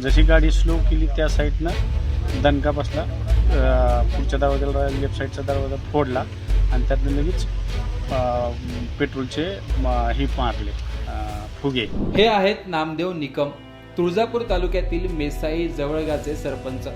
जशी गाडी स्लो केली त्या साईडनं दणका बसला पुढच्या दरवाजाला लेफ्ट साईडचा दरवाजा फोडला आणि त्यातनं लगेच पेट्रोलचे ही हे मारले फुगे. हे आहेत नामदेव निकम तुळजापूर तालुक्यातील मेसाई जवळगाचे सरपंच.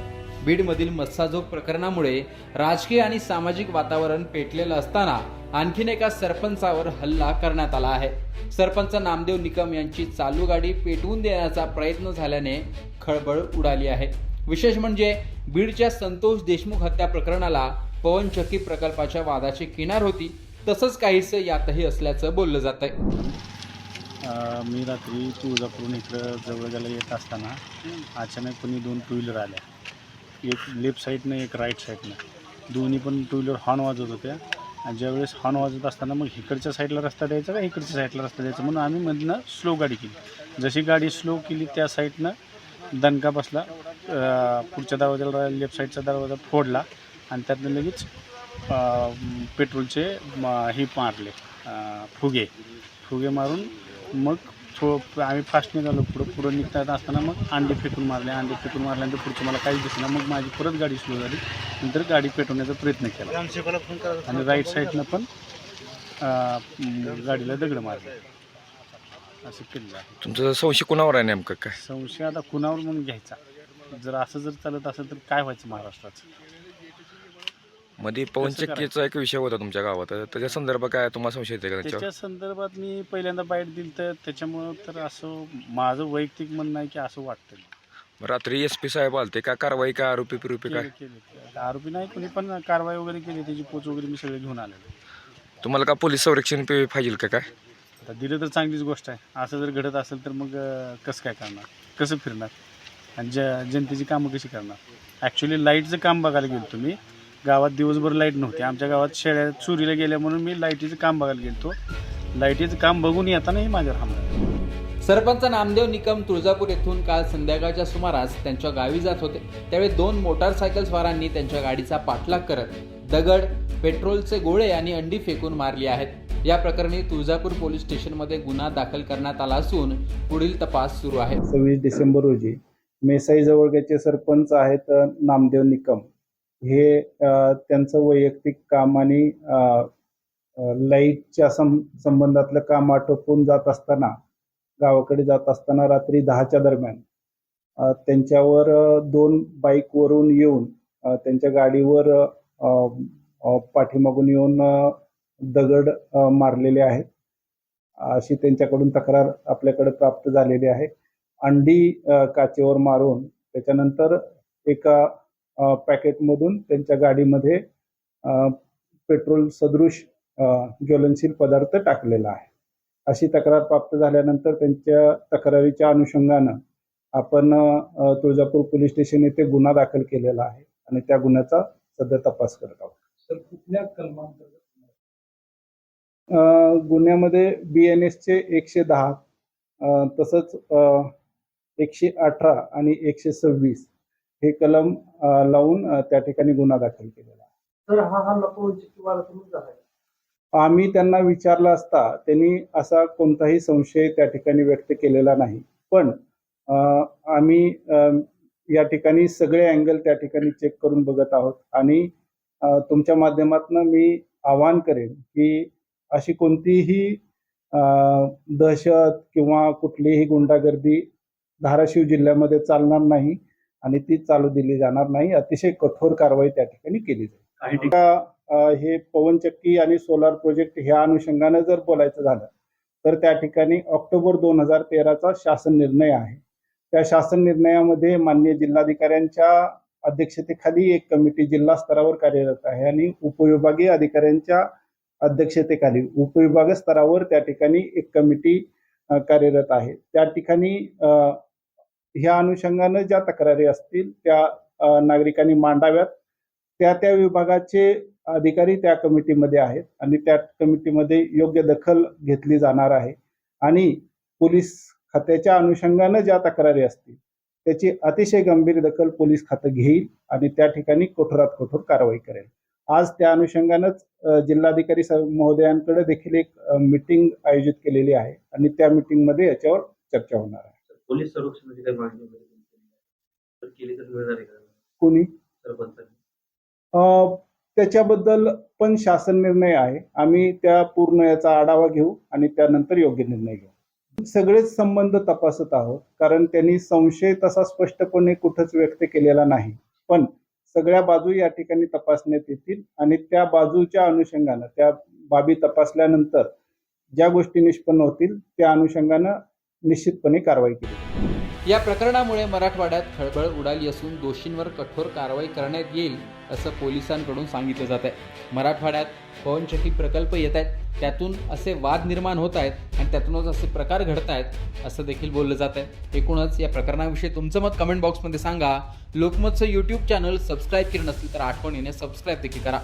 बीडमधील मत्साजोग प्रकरणामुळे राजकीय आणि सामाजिक वातावरण पेटलेलं असताना आणखीन एका सरपंचावर हल्ला करण्यात आला आहे. सरपंच नामदेव निकम यांची चालू गाडी पेटवून देण्याचा प्रयत्न झाल्याने खळबळ उडाली आहे. विशेष म्हणजे बीडच्या संतोष देशमुख हत्या प्रकरणाला पवनचक्की प्रकल्पाच्या वादाची किनार होती. तसंच काहीसं यातही असल्याचं बोललं जात आहे मी रात्री तुळजापूरून इकडं जवळजाला येत असताना अचानक कोणी दोन टू व्हीलर आल्या. एक लेफ्ट साईडनं एक राईट साईडनं. दोन्ही पण टू व्हीलर हॉर्न वाजवत होत्या. आणि ज्यावेळेस हॉर्न वाजवत असताना मग इकडच्या साईडला रस्ता द्यायचा का इकडच्या साईडला रस्ता द्यायचा? म्हणून आम्ही मधनं स्लो गाडी केली. जशी गाडी स्लो केली त्या साईडनं दणका बसला पुढच्या दरवाजाला लेफ्ट साईडचा दरवाजा फोडला आणि त्यातनं लगेच पेट्रोलचे हे मारले फुगे. फुगे मारून मग थो आम्ही फास्ट निघालो पुढं पुढं निघता असताना मग अंडे फेकून मारले अंडे फेकून मारल्यानंतर पुढचं मला काहीच दिसलं मग माझी परत गाडी स्लो झाली. नंतर गाडी पेटवण्याचा प्रयत्न केला. आणि राईट साईडनं पण गाडीला दगड मारले. असं आहे. तुमचं संशय कोणावर आहे नेमकं काय? संशय आता कुणावर म्हणून घ्यायचा? जर असं जर चालत असेल तर काय व्हायचं महाराष्ट्राचं? मध्ये पवनचक्कीचा एक विषय होता तुमच्या गावात. त्याच्या संदर्भात काय तुम्हाला संशय येते का त्याच्या संदर्भात मी पहिल्यांदा बाईट दिली तर त्याच्यामुळं तर असं माझं वैयक्तिक म्हणणं आहे की असं वाटतं रात्री एस पी साहेब आलते काय कारवाई काय आरोपी पिरोपी काय केले केले आरोपी नाही कोणी पण कारवाई वगैरे केली त्याची पोच वगैरे मी सगळे घेऊन आलेलो. तुम्हाला का पोलीस संरक्षण पे- पाहिजे का काय? आता दिलं तर चांगलीच गोष्ट आहे. असं जर घडत असेल तर मग अं, कसं काय करणार? कसं फिरणार? आणि ज जनतेची कामं कशी करणार? ॲक्च्युली लाईटचं काम बघायला गेलो तुम्ही. गावात दिवसभर लाइट नव्हती. आमच्या गावात शेळ्या चोरीला गेल्या म्हणून मी लाईटीचं काम बघायला गेलो लाईटीचं काम बघून येतानाही माझ्यावर हमला सरपंच नामदेव निकम तुळजापूर येथून काल संध्याकाळच्या सुमारास त्यांच्या गावी जात होते. त्यावेळी दोन मोटारसायकल स्वारांनी त्यांच्या गाडीचा पाठलाग करत दगड पेट्रोलचे गोळे आणि अंडी फेकून मारली आहेत. या प्रकरणी तुळजापूर पोलीस स्टेशनमध्ये गुन्हा दाखल करण्यात आला असून पुढील तपास सुरू आहे. सव्वीस डिसेंबर रोजी मेसाई जवळग्याचे सरपंच आहेत नामदेव निकम. हे त्यांचं वैयक्तिक काम आणि लाईटच्या सं संबंधातलं काम आटोपून जात असताना गावाकडे जात असताना रात्री दहाच्या दरम्यान त्यांच्यावर दोन बाईकवरून येऊन त्यांच्या गाडीवर पाठीमागून येऊन दगड मारलेले आहेत. अशी त्यांच्याकडून तक्रार आपल्याकडे प्राप्त झालेली आहे. अंडी काचेवर मारून त्याच्यानंतर एका पॅकेटमधून त्यांच्या गाडीमध्ये पेट्रोल सदृश ज्वलनशील पदार्थ टाकलेला आहे. अशी तक्रार प्राप्त झाल्यानंतर त्यांच्या तक्रारीच्या अनुषंगानं आपण तुळजापूर पोलीस स्टेशन येथे गुन्हा दाखल केलेला आहे आणि त्या गुन्ह्याचा सध्या तपास करत आहोत. तर कुठल्या कलमांतर्गत गुन्ह्यामध्ये बी एन एसचे एकशे दहा तसंच एकशे अठरा आणि एकशे सव्वीस हे कलम लावून त्या ठिकाणी गुन्हा दाखल केलेला तर हा हा आम्ही त्यांना विचारलं असता त्यांनी असा कोणताही संशय त्या ठिकाणी व्यक्त केलेला नाही. पण आम्ही या ठिकाणी सगळे अँगल त्या ठिकाणी चेक करून बघत आहोत. आणि तुमच्या माध्यमातून मी आवाहन करेन की अशी कोणतीही दहशत किंवा कुठलीही गुंडागर्दी धाराशिव जिल्ह्यामध्ये चालणार नाही. आणि ती चालू दिली जाणार नाही. अतिशय कठोर कारवाई त्या ठिकाणी केली जाईल. हे पवनचक्की आणि सोलार प्रोजेक्ट ह्या अनुषंगानं जर बोलायचं झालं तर त्या ठिकाणी ऑक्टोबर दोन हजार तेराचा शासन निर्णय आहे. त्या शासन निर्णयामध्ये माननीय जिल्हाधिकाऱ्यांच्या अध्यक्षतेखाली एक कमिटी जिल्हा स्तरावर कार्यरत आहे आणि उपविभागीय अधिकाऱ्यांच्या अध्यक्षतेखाली उपविभाग स्तरावर त्या ठिकाणी एक कमिटी कार्यरत आहे. त्या ठिकाणी ह्या अनुषंगानं ज्या तक्रारी असतील त्या नागरिकांनी मांडाव्यात. त्या त्या विभागाचे अधिकारी त्या कमिटीमध्ये आहेत आणि त्या कमिटीमध्ये योग्य दखल घेतली जाणार आहे. आणि पोलीस खात्याच्या अनुषंगानं ज्या तक्रारी असतील त्याची अतिशय गंभीर दखल पोलीस खातं घेईल आणि त्या ठिकाणी कठोरात कठोर कारवाई करेल. आज त्या अनुषंगानंच जिल्हाधिकारी महोदयांकडे देखील एक मिटिंग आयोजित केलेली आहे आणि त्या मिटिंगमध्ये याच्यावर चर्चा होणार आहे. पोलीस संरक्षणाची काही मागणी वगैरे केली? केली तर झाली का? कोणी? सरपंचांनी. अ, त्याच्याबद्दल पण शासन निर्णय आहे. आम्ही त्या पूर्ण याचा आढावा घेऊ आणि त्यानंतर योग्य निर्णय घेऊ. सगळेच संबंध तपासत आहोत. कारण त्यांनी संशय तसा स्पष्टपणे कुठंच व्यक्त केलेला नाही. पण सगळ्या बाजू या ठिकाणी तपासण्यात येतील आणि त्या बाजूच्या अनुषंगानं त्या बाबी तपासल्यानंतर ज्या गोष्टी निष्पन्न होतील त्या अनुषंगानं निश्चितपणे कारवाई केली. या प्रकरणामुळे मराठवाड्यात खळबळ उडाली असून दोषींवर कठोर कारवाई करण्यात येईल असं पोलिसांकडून सांगितलं जात आहे मराठवाड्यात पवनचक्की प्रकल्प येत आहेत त्यातून असे वाद निर्माण होत आहेत आणि त्यातूनच असे प्रकार घडत आहेत असं देखील बोललं जात आहे एकूणच या प्रकरणाविषयी तुमचं मत कमेंट बॉक्समध्ये सांगा. लोकमतचं यूट्यूब चॅनल सबस्क्राईब केलं नसेल तर आठवणीने सबस्क्राईब देखील करा.